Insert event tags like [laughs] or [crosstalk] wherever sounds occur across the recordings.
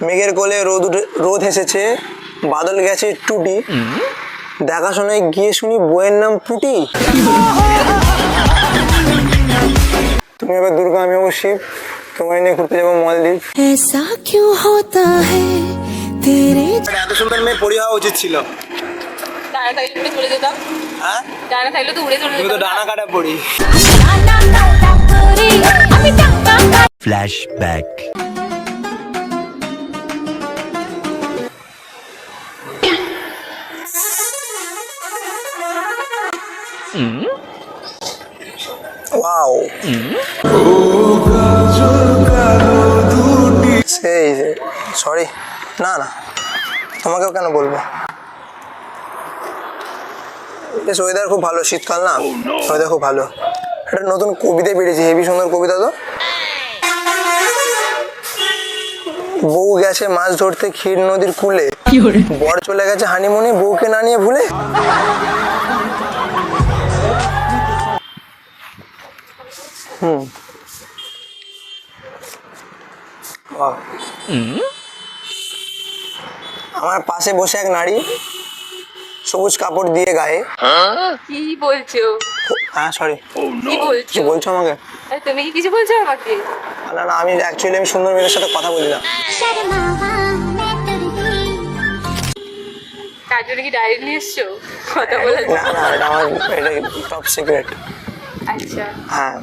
মেঘের কোলে রোদ উঠে রোদ হেসেছে বাদল গেছে টুটি। দেখাশোনায় গিয়ে শুনি বইয়ের নাম পুটি। তুমি এবার দুর্গা আমি অবশ্যই শিব। তোমায় নিয়ে ঘুরতে যাব মলদ্বীপ। মানে এত সুন্দর মেয়ে পরি হওয়া উচিত ছিল। ডানা হ্যাঁ? তো উড়ে চলে যেতাম তুমি তো ডানা কাটা পড়ি। ফ্ল্যাশব্যাক ওয়াও সেই সরি না না। তোমাকেও কেন বলব? বেশ ওয়েদার খুব ভালো শীতকাল না? ওয়েদার খুব ভালো। একটা নতুন কবিতা বেরিয়েছে হেভি সুন্দর কবিতা তো। বউ গেছে মাছ ধরতে ক্ষীর নদীর কুলে। বর চলে গেছে হানিমুনে বউকে না নিয়ে ভুলে? বাহ। আমার পাশে বসে এক নারী সবুজ কাপড় দিয়ে গায়ে। কি বলছো? হ্যাঁ সরি কি বলছো? বলছো আমাকে? তুমি কি কিছু বলছো আমাকে? না না আমি অ্যাকচুয়ালি আমি সুন্দর মেয়েদের সাথে কথা বলি না। তার জন্য কি ডায়েরি নিয়ে এসছো? কথা বলার না না এটা আমার এটা টপ সিক্রেট আচ্ছা। হ্যাঁ।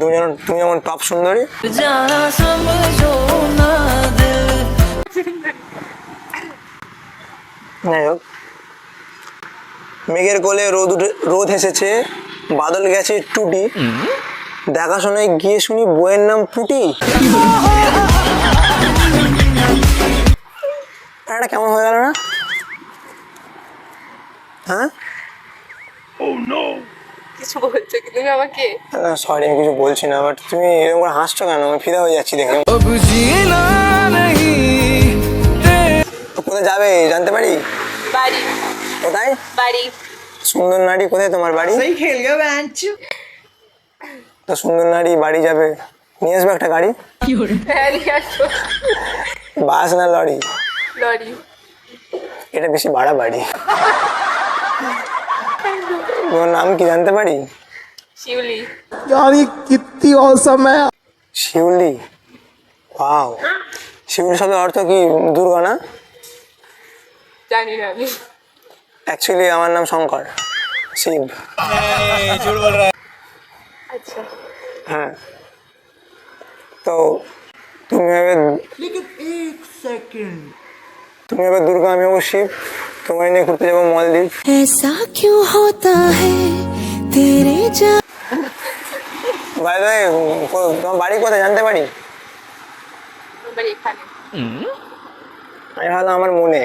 তুমি যেমন তুমি যেমন টপ সুন্দরী। যাই হোক। মেঘের কোলে রোদ রোদ এসেছে। বাদল গেছে টুটি। দেখাশোনায় গিয়ে শুনি বইয়ের নাম পুটি। এটা কেমন হয়ে গেল না? হ্যাঁ? কিছু বলছো কি? তুমি আমাকে? সরি আমি কিছু বলছি না বাট তুমি এরকম করে হাসছো কেন? আমি ফিদা হয়ে যাচ্ছি দেখে। তো কোথায় যাবে? জানতে পারি? বাড়ি। কোথায়? বাড়ি। সুন্দর নারী কোথায় তোমার বাড়ি? তো সুন্দর নারী বাড়ি যাবে। নিয়ে আসবে একটা গাড়ি? হ্যাঁ নিয়ে বাস না লরি? লরি। এটা বেশি ভাড়া বাড়ি। তোমার নাম কি জানতে পারি শিউলি শিউলি ওয়াও শিউলি শব্দের অর্থ কি দুর্গা না জানি না আমি অ্যাকচুয়ালি আমার নাম শঙ্কর। শিব। আচ্ছা। হ্যাঁ। তো তুমি হবে তুমি হবে দুর্গা আমি হব শিব। তোমায় নিয়ে ঘুরতে যাবো মলদ্বীপ ऐसा क्यों होता है तेरे जा বাই বাই তোমার বাড়ি কোথায় জানতে পারি আমার বাড়ি এখানে আমি ভাবলাম আমার মনে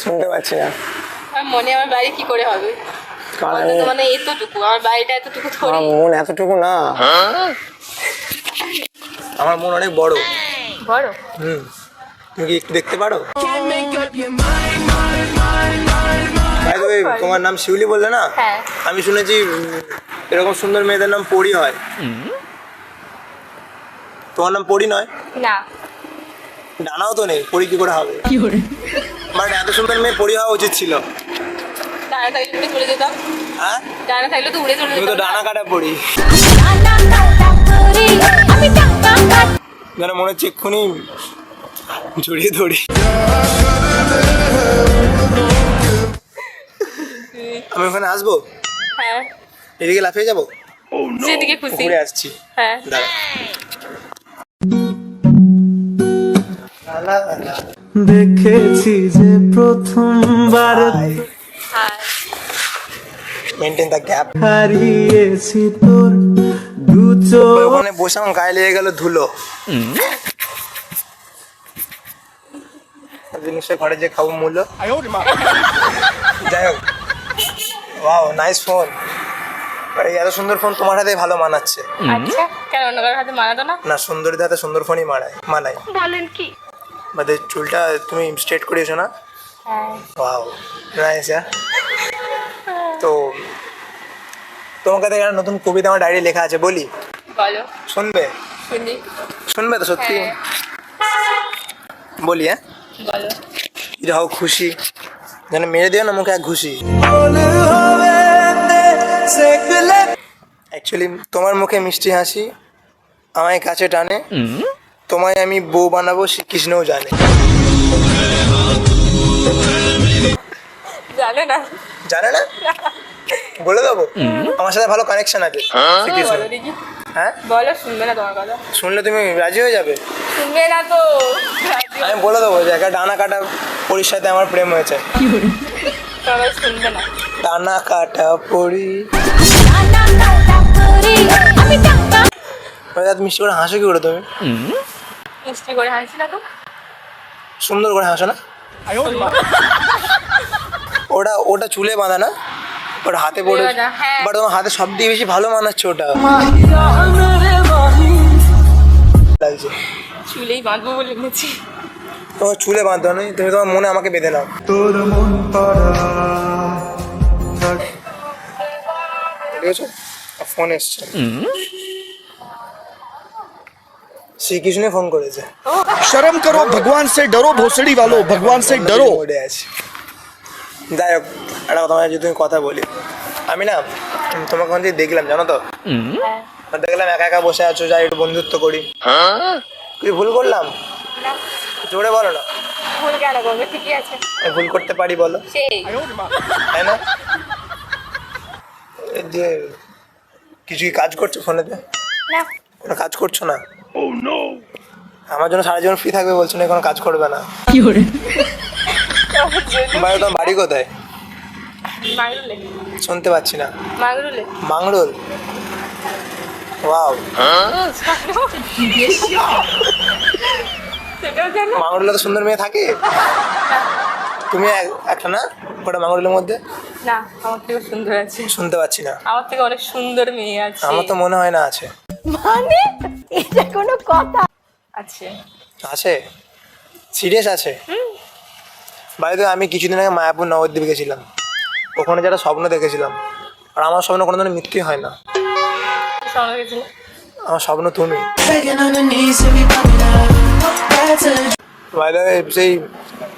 শুনতে পাচ্ছি না আমার মনে আমার বাড়ি কি করে হবে কারণ অন্তত আমি মানে এতটুকু আমার বাড়িটা এতটুকু থরি আমার মন এতটুকু না আমার মন অনেক বড় বড় হুম। তুমি কি একটু দেখতে পারো? তোমার নাম শিউলি বললে না? হ্যাঁ। আমি শুনেছি এরকম সুন্দর মেয়েদের নাম পরি হয়। তোমার নাম পরি নয়? না। ডানাও তো নেই পরি কি করে হবে? বাট এত সুন্দর মেয়ে পরি হওয়া উচিত ছিল। ডানা থাকলে উড়ে চলে যেতাম। হ্যাঁ? ডানা থাকলে তো উড়ে চলে তুমি তো ডানা কাটা পড়ি যেন মনে হচ্ছে এক্ষুনি জড়িয়ে ধরি। আমি ওখানে আসব? হ্যাঁ। এদিকে লাফিয়ে যাব? যেদিকে খুশি। ঘুরে আসছি। হ্যাঁ। দেখেছি যে প্রথমবার হ্যাঁ মেনটেন দ্য গ্যাপ হারিয়েছি তোর ওখানে বসে আমার গায়ে লেগে গেল ধুলো। জিনিসটা ঘরে যে খাব মূল্য। যাই হোক। ওয়াও নাইস ফোন এত সুন্দর ফোন তোমার হাতে ভালো মানাচ্ছে। আচ্ছা কেন অন্য হাতে মানাতো না? না সুন্দরীদের হাতে সুন্দর ফোনই মানায় মানায়। বলেন কি? বাদে চুলটা তুমি স্ট্রেট করিয়েছো না? হ্যাঁ। ওয়াও নাইস তো তোমাকে দেখে একটা নতুন কবিতা আমার ডায়েরি লেখা আছে বলি? বলো। শুনবে? শুনি। শুনবে তো সত্যি? হ্যাঁ। বলি হ্যাঁ? বলো। হও খুশি। যেন মেরে দিও না মুখে এক ঘুষি। অ্যাকচুয়ালি তোমার মুখে মিষ্টি হাসি আমায় কাছে টানে। তোমায় আমি বউ বানাবো শ্রীকৃষ্ণও জানে। জানে না। জানে না? [laughs] বলে দেবো? আমার সাথে ভালো কানেকশন আছে। হ্যাঁ? বলো শুনবে না তোমার কথা। শুনলে তুমি রাজি হয়ে যাবে? শুনবে না তো। আমি বলে দেবো যে একটা ডানা কাটা পরির সাথে আমার প্রেম হয়েছে। শুনবে না। ডানা কাটা পরি। মিষ্টি করে হাসো কি করে তুমি? মিষ্টি করে হাসি না তো সুন্দর করে হাসো না? ওটা ওটা চুলে বাঁধা না? বাট হাতে পড়ে হ্যাঁ। বাট তোমার হাতে সব দিয়ে বেশি ভালো মানাচ্ছে ওটা। চুলে চুলেই বাঁধবো বলে তোমার চুলে বাঁধবো হবে তুমি তোমার মনে আমাকে বেঁধে নাও। তোর মন ফোন এসছে। শ্রীকৃষ্ণে ফোন করেছে। শরম করো ভগবান সে ডরো ভোসড়ি ভালো ভগবান সে ডরো। যাই হোক একটা কথা যদি তুমি কথা বলি। আমি না তোমাকে ওখান থেকে দেখলাম জানো তো? হ্যাঁ দেখলাম একা একা বসে আছো যাই একটু বন্ধুত্ব করি। কি ভুল করলাম? জোরে বলো না। ভুল কেন করবে? ঠিকই আছে। ভুল করতে পারি বলো। তাই না? এই যে কিছু কি কাজ করছ ফোনেতে না। কোনো কাজ করছ না? আমার জন্য সারা জীবন ফ্রি থাকবে বলছো না কোনো কাজ করবে না। [laughs] ভাই তোমার বাড়ি কোথায়? মাগরুলে। শুনতে পাচ্ছি না। মাগরুলে। মাংরোল? ওয়াও। মাংরোলে তো সুন্দর মেয়ে থাকে? তুমি এক- একটা না? কটা মাংরোলের মধ্যে? না আমার থেকে সুন্দর আছে। শুনতে পাচ্ছি না। আমার থেকে অনেক সুন্দর মেয়ে আছে। আমার তো মনে হয় না আছে। মানে? এটা কোনো কথা। আছে। আছে? সিরিয়াস আছে? বাড়িতে আমি কিছুদিন আগে মায়াপুর নবদ্বীপ গেছিলাম। ওখানে যারা স্বপ্ন দেখেছিলাম। আর আমার স্বপ্ন কোনো দিন মৃত্যু হয় না। আমার স্বপ্ন তুমি। সেই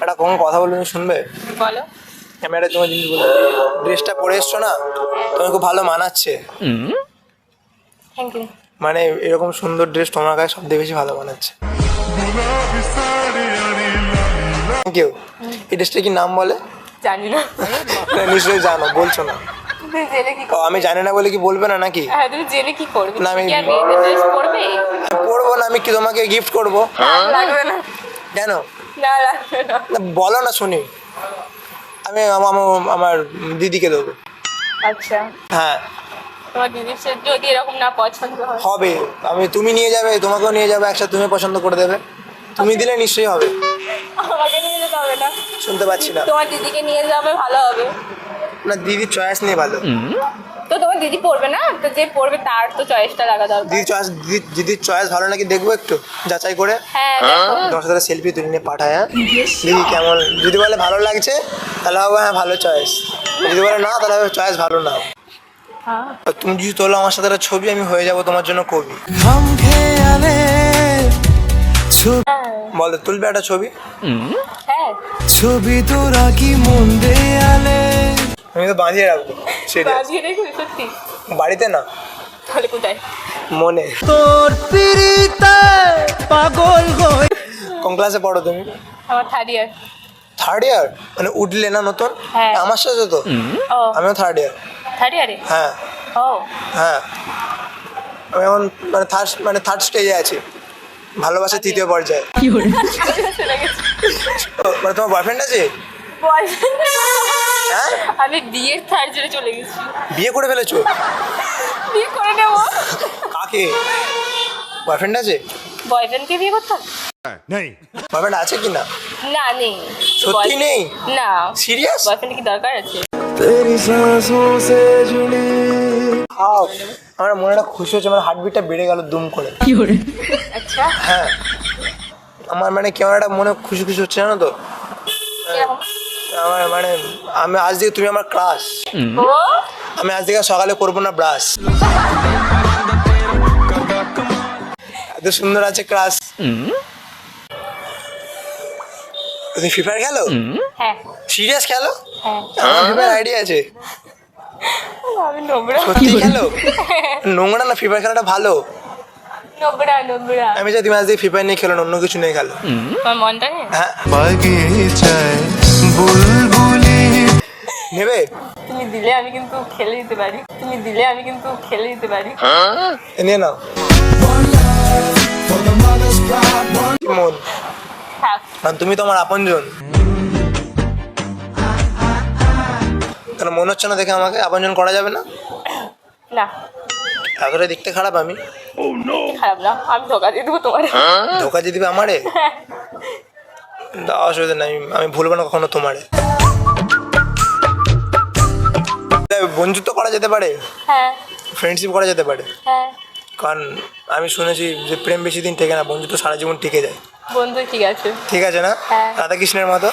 একটা কোন কথা বলবে তুমি শুনবে? বলো। আমি একটা তোমার জিনিস বলব ড্রেসটা পরে এসছো না? তোমার খুব ভালো মানাচ্ছে। মানে এরকম সুন্দর ড্রেস তোমার গায়ে সবথেকে বেশি ভালো মানাচ্ছে। থ্যাংক ইউ এই ড্রেসটা কি নাম বলে? জানি না। নিশ্চয়ই জানো বলছো না। তুমি জেনে কি ও, আমি জানি না বলে কি বলবে না নাকি? হ্যাঁ তুমি জেনে কি করবে? না, আমি- তুমি কি আর মেয়েদের ড্রেস পরবে? আমি পড়ব না আমি কি তোমাকে গিফট করব? লাগবে না। কেন? না লাগবে না। না বলো না শুনি। আমি আম- আম- আমার দিদিকে দেবো। আচ্ছা। হ্যাঁ। তোমার দিদির সাথে যদি এরকম না পছন্দ হয়। হবে। আমি তুমি নিয়ে যাবে তোমাকেও নিয়ে যাবে একসাথে তুমি পছন্দ করে দেবে। তুমি দিলে নিশ্চয়ই হবে। আমাকে নিয়ে যেতে হবে না। শুনতে পাচ্ছি না। তোমার দিদিকে নিয়ে যাবে ভালো হবে। না দিদির চয়েস নেই ভালো। তো তোমার দিদি পড়বে না? তো যে পড়বে তার তো চয়েসটা লাগা দরকার। দিদির চয়েস দিদির চয়েস ভালো নাকি দেখব একটু? যাচাই করে। হ্যাঁ দেখো। তোমার সাথে সেলফি তুলে নিয়ে পাঠায় হ্যাঁ? দিদি কেমন? যদি বলে ভালো লাগছে তাহলে হবে হ্যাঁ ভালো চয়েস যদি বলে না তাহলে হবে চয়েস ভালো না। হ্যাঁ। তুমি যদি তোলো আমার সাথে একটা ছবি আমি হয়ে যাব তোমার জন্য কবি। বলো তুলবে একটা ছবি? হ্যাঁ। ছবি তোরা কি মন দেয়ালে। আমি তো বাঁধিয়ে রাখব সেটা রেখো সত্যি। বাড়িতে না? তাহলে কোথায়? মনে। তোর পিড়িতে পাগল হয়ে কোন ক্লাসে পড়ো তুমি? আমার থার্ড ইয়ার থার্ড ইয়ার মানে উঠলে না নতুন? হ্যাঁ। আমার সাথে তো। আমিও থার্ড ইয়ার থার্ড ইয়ারে হ্যাঁ। ও। হ্যাঁ। আমি এখন মানে থার্ড মানে থার্ড স্টেজে আছি। ভালোবাসা তৃতীয় পর্যায়ে চলে গেছি ও, মানে তোমার বয়ফ্রেন্ড আছে Boyfriend? হ্যাঁ আমি বিয়ের থার্ড ইয়ারে চলে গেছি বিয়ে করে ফেলেছো বিয়ে করে নেবো কাকে বয়ফ্রেন্ড আছে বয়ফ্রেন্ডকে বিয়ে করতাম বয়ফ্রেন্ড আছে কি না না নেই সত্যি Boy- নেই না সিরিয়াস বয়ফ্রেন্ড কি দরকার আছে তেরি सांसों से जुड़ी আমার মনে মনেটা খুশি হচ্ছে আমার হার্টবিটটা বেড়ে গেল দুম করে। কি আচ্ছা। হ্যাঁ। আমার মানে কেমন একটা মনে খুশি খুশি হচ্ছে জানো তো? আমার মানে আমি আজ থেকে তুমি আমার ক্লাস। ও? আমি আজ থেকে সকালে করব না ব্রাশ। এত সুন্দর আছে ক্লাস। তুমি ফ্রি ফায়ার খেলো? হ্যাঁ। সিরিয়াস খেলো? হ্যাঁ। আমার ফ্রি আইডিয়া আছে। আমি নোংরা। সত্যি খেলো নোংরা না ফ্রি ফায়ার খেলাটা ভালো? নোংরা নোংরা। আমি ফ্রি ফায়ার নিয়ে খেলো অন্য কিছু নিয়ে খেলো। তোমার মনটা নেই হ্যাঁ। বাগিচায় বুলবুলি। নেবে? তুমি দিলে আমি কিন্তু খেলে দিতে পারি। তুমি দিলে আমি কিন্তু খেলে দিতে পারি। এ নিয়ে নাও। মন তুমি তো আমার আপনজন। কেন মনে হচ্ছে না দেখে আমাকে আপনজন করা যাবে না? না। এতটা দেখতে খারাপ আমি। খারাপ না আমি ধোকা দিয়ে দেবো তোমার। ধোকা দিয়ে দিবে আমারে? তা অসুবিধা নাই আমি- আমি ভুলবো না কখনো তোমারে। বন্ধুত্ব করা যেতে পারে? হ্যাঁ। ফ্রেন্ডশিপ করা যেতে পারে? হ্যাঁ। কারণ আমি শুনেছি যে প্রেম বেশি দিন টেকে না বন্ধুত্ব সারা জীবন টিকে যায়। বন্ধু ঠিক আছে। ঠিক আছে না? হ্যাঁ। রাধাকৃষ্ণের মতো।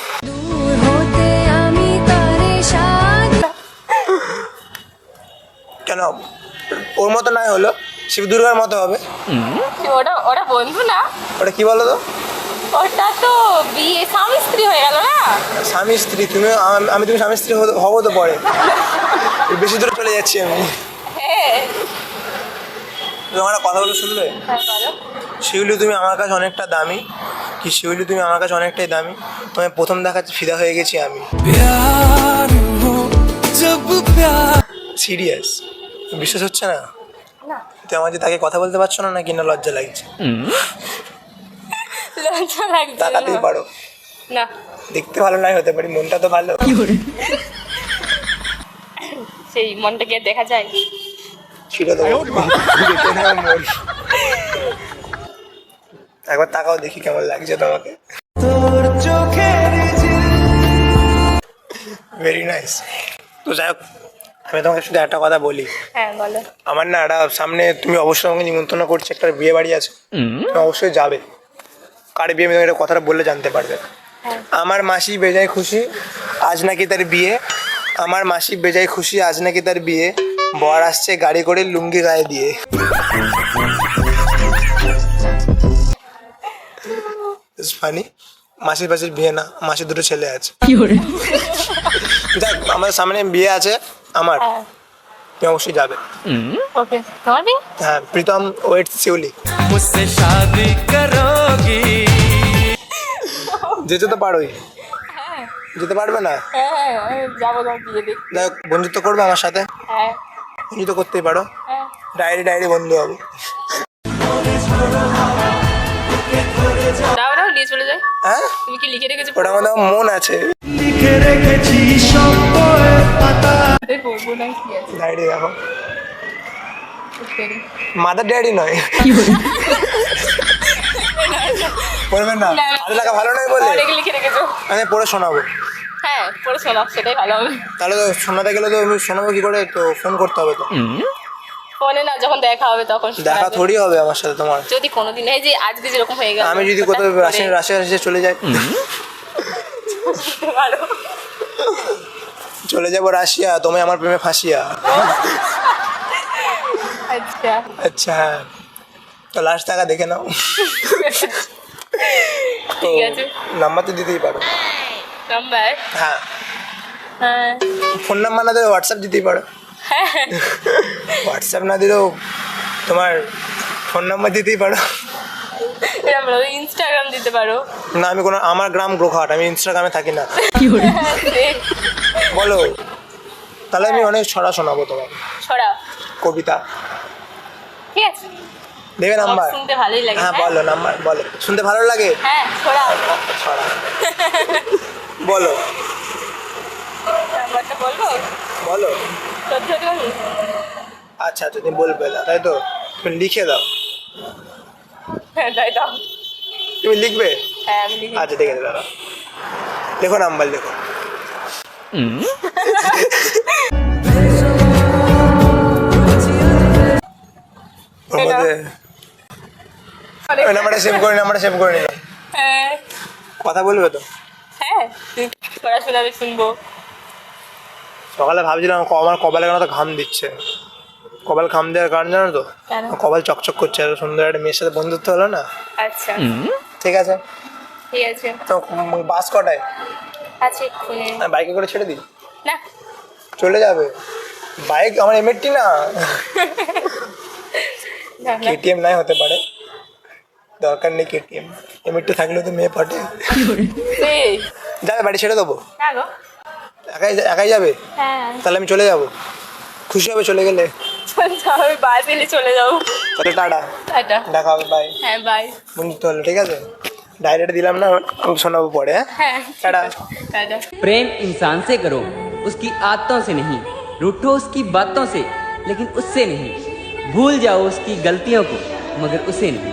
মানে ওর মতো নাই হলো। শিব দুর্গার মতো হবে। ওটা ওটা বন্ধু না। ওটা কি বলো তো ওটা তো বিয়ে স্বামী স্ত্রী হয়ে গেল না? স্বামী স্ত্রী তুমি আমি তুমি স্বামী স্ত্রী হব তো পরে। বেশি দূরে চলে যাচ্ছি আমি। হ্যাঁ। তুমি আমার কথাগুলো শুনলে হ্যাঁ, শিউলি তুমি আমার কাছে অনেকটা দামি। কি শিউলি তুমি আমার কাছে অনেকটাই দামি। তোমায় প্রথম দেখা ফিদা হয়ে গেছি আমি। সিরিয়াস বিশ্বাস হচ্ছে না? না তুই আমার যে তাকে কথা বলতে পারছ না নাকি না লজ্জা লাগছে? লজ্জা লাগছে তাকাতেই। পারো। না। দেখতে ভালো নাই হতে পারি মনটা তো ভালো। সেই মনটাকে আর দেখা যায়? ছিল তো মন। একবার তাকাও দেখি কেমন লাগছে তোমাকে। তোর চোখের ভেরি নাইস তো যাই হোক আমি তোমাকে শুধু একটা কথা বলি। হ্যাঁ বলো। আমার না একটা সামনে তুমি অবশ্যই আমাকে নিমন্ত্রণ করছ একটা বিয়ে বাড়ি আছে। তুমি অবশ্যই যাবে। কার বিয়ে আমি তোমাকে কথাটা বললে জানতে পারবে। হ্যাঁ। আমার মাসি বেজায় খুশি আজ নাকি তার বিয়ে। আমার মাসি বেজায় খুশি আজ নাকি তার বিয়ে। বর আসছে গাড়ি করে লুঙ্গি গায়ে দিয়ে। ফানি মাসির পাশের বিয়ে না মাসির দুটো ছেলে আছে। দেখ আমাদের সামনে বিয়ে আছে। আমার। হ্যাঁ। তুমি অবশ্যই যাবে। ওকে হ্যাঁ প্রীতম ওয়েট শিউলি। মুঝসে যেতে তো পারোই। হ্যাঁ। যেতে পারবে না? হ্যাঁ, হ্যাঁ যাই হোক, বন্ধুত্ব করবে আমার সাথে? হ্যাঁ। বন্ধুত্ব করতেই পারো। হ্যাঁ। ডায়েরি ডায়েরি বন্ধু হবে। দাও দাও যাই। হ্যাঁ? তুমি কি লিখে রেখেছো? ওটা আমাদের মন আছে। লিখে রেখেছি সব। ডায়েরি দেখো মাদার ডায়েরি নয়। পড়বেন না। হাতে টাকা ভালো নয় বলে আমি পড়ে শোনাবো। হ্যাঁ পড়ে শোনাও সেটাই ভালো হবে। তাহলে তো শোনাতে গেলে তো আমি শোনাবো কি করে? তো ফোন করতে হবে তো। ফোনে না যখন দেখা হবে তখন দেখা। থোড়ি হবে আমার সাথে তোমার। যদি কোনোদিন এই যে আজকে যেরকম হয়ে গেল আমি যদি কোথাও রাশিয়া রাশিয়া চলে যাই। ভালো। চলে যাব রাশিয়া তোমায় আমার প্রেমে ফাঁসিয়া। আচ্ছা। আচ্ছা হ্যাঁ তো লাস্ট টাকা দেখে নাও। [laughs] ঠিক আছে। নাম্বার তো দিতেই পারো। নাম্বার হ্যাঁ। হ্যাঁ। ফোন নাম্বার না দিলে হোয়াটসঅ্যাপ দিতেই পারো। হোয়াটসঅ্যাপ না দিলেও তোমার ফোন নাম্বার দিতেই পারো। বলো, ইনস্টাগ্রাম দিতে পারো। না আমি কোনো আমার গ্রাম গ্রোঘাট আমি ইনস্টাগ্রামে থাকি না। বলো তাহলে আমি অনেক ছড়া শোনাবো তোমার ছড়া? কবিতা। ঠিক আছে। দেবে নাম্বার? শুনতে ভালোই লাগে হ্যাঁ হ্যাঁ? বলো নাম্বার বলো। শুনতে ভালো লাগে? হ্যাঁ ছড়া। ছড়া। বলো। নাম্বারটা বলব? বলো। আচ্ছা তুমি বলবে না তাই তো? লিখে দাও। হ্যাঁ তাই দাও। তুমি লিখবে? হ্যাঁ আমি লিখি আচ্ছা ঠিক আছে দাদা লেখো নাম্বার লেখো [laughs] নাম্বারটা সেভ করে নাম্বারটা সেভ করে নিলাম হ্যাঁ। কথা বলবে তো? হ্যাঁ শুনব। সকালে ভাবছিলাম আমার কপালে কেন তো ঘাম দিচ্ছে। কপাল খাম দেওয়ার কারণ জানো তো? কেন? কপাল চকচক করছে আর সুন্দর একটা মেয়ের সাথে বন্ধুত্ব হলো না? আচ্ছা। ঠিক আছে। ঠিক আছে। তো উম, বাস কটায়? আচ্ছা এক্ষুনি। আমি বাইকে করে ছেড়ে দিই। না। চলে যাবে। বাইক আমার এমএটি না। না, না। কেটিএম নাই হতে পারে। দরকার নেই কেটিএম এমএটি থাকলেও তো মেয়ে পাঠে এই, যাবে বাড়ি ছেড়ে দেবো। না গো। একাই একাই যাবে? হ্যাঁ। তাহলে আমি চলে যাব। খুশি হবে চলে গেলে। চলে যাও আমি বাস এলে চলে যাবো তাহলে টাটা টাটা দেখা হবে বাই হ্যাঁ বাই বন্ধুত্ব হলো ঠিক আছে ডাইরেক্ট দিলাম না আমি শোনাবো পরে হ্যাঁ হ্যাঁ টাটা টাটা प्रेम इंसान से करो उसकी आदतों से नहीं रूठो उसकी बातों से लेकिन उससे नहीं भूल जाओ उसकी गलतियों को मगर उसे नहीं